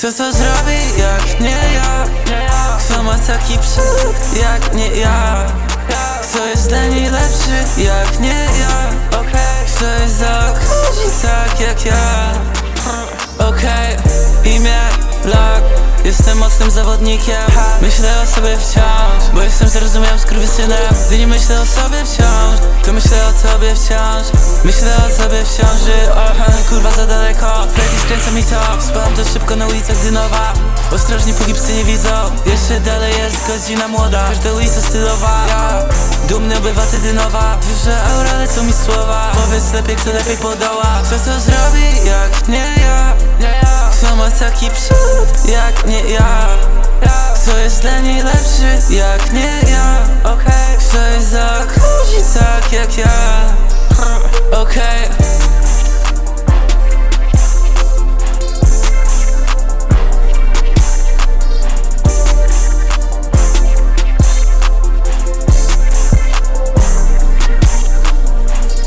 Kto to zrobi jak nie ja? Kto ma taki przód jak nie ja? Kto jest dla niej lepszy jak nie ja? Kto jest zachodzi tak jak ja? Okej, imię Lak Jestem mocnym zawodnikiem Myślę o sobie wciąż Bo jestem zrozumiałym skurwysynem Gdy nie myślę o sobie wciąż To myślę o tobie wciąż Myślę o sobie wciąż że Aha, kurwa za daleko. Freddy skręca mi to Spałam to szybko na ulicach Dynowa. Ostrożnie póki psy nie widzą. Jeszcze dalej jest godzina młoda. Każda ulica stylowa. Ja. Dumny obywatel Dynowa. Wiesz, że aura lecą mi słowa. Powiedz lepiej, kto lepiej podoła. Kto to zrobi jak nie ja? Kto ma taki przód jak nie ja? Kto jest dla niej lepszy jak nie ja? Kto jest zachodzi tak jak ja?